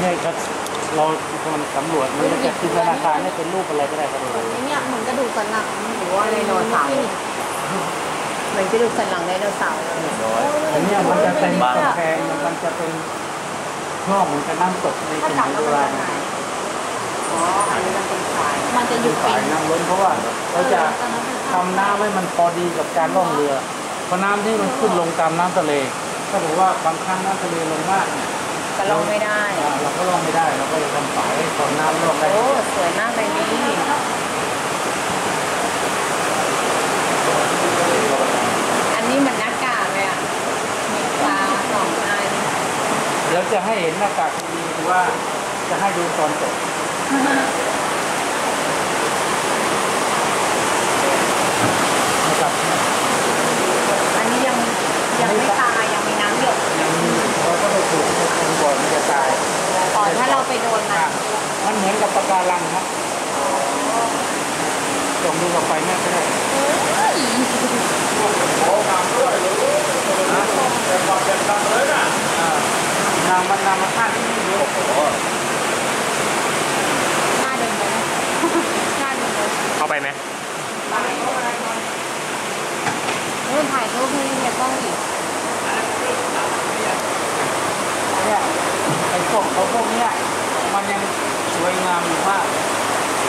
เนี่ยก็เราคนสำรวจมันก็จะจินตนาการให้เป็นรูปอะไรก็ได้ครับเหมือนไอ้เนี่ยเหมือนกระดูกสันหลังหรือว่าไดโนเสาร์ เหมือนกระดูกสันหลังไดโนเสาร์เลยอันเนี้ยมันจะเป็นกำแพงมันจะเป็นช่องเหมือนกับน้ำตกในสมัยแล้วโบมันราณหายอ๋ออันนี้มันเป็นสาย มันจะอยู่เป็สายนน้ำล้นเพราะว่าเราจะทำน้ำให้มันพอดีกับการล่องเรือเพราะน้ำที่มันขึ้นลงตามน้ำทะเล ถ้าบอกว่าบางครั้งน้ำทะเลลงมากเนี่ย ก็ลงไม่ได้อ่าเราก็ล่องไม่ได้เราก็เลยทำฝายให้ตอนน้ำล่องได้โอ้สวยมากเลยนี่อันนี้เหมือนหน้ากากเลยอะมีปลาสองอันเดี๋ยวจะให้เห็นหน้ากากดีๆหรือว่าจะให้ดูตอนจบนะครับ อันนี้ยังยังไม่ตายยังมีน้ำหยด ยังมีเราก็ไปถูกคนก่อนมันจะตาย อ๋อถ้า เราไปโดนมันอะมันเหมือนกับปะการังครับส่งดูกับไฟแม่ก็ได้อ่านางมันนำมาฆ่าที่นี่ด้วย หน้าเดินไปนะหน้าเดินไป เข้าไปไหม เริ่มถ่ายรูปให้เนี่ยกล้องอีก เนี่ยไอ้ พวกนี้มันยังสวยงามอยู่มาก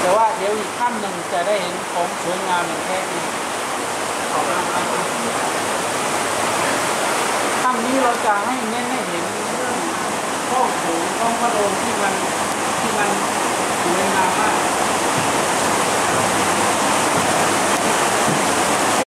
แต่ว่าเดี๋ยวอีกขั้นหนึ่งจะได้เห็นของสวยงามอย่างแท้จริงขั้นนี้เราจะให้เน้นให้เห็นเรื่องข้องโถงข้องพระโรงที่มันที่มัน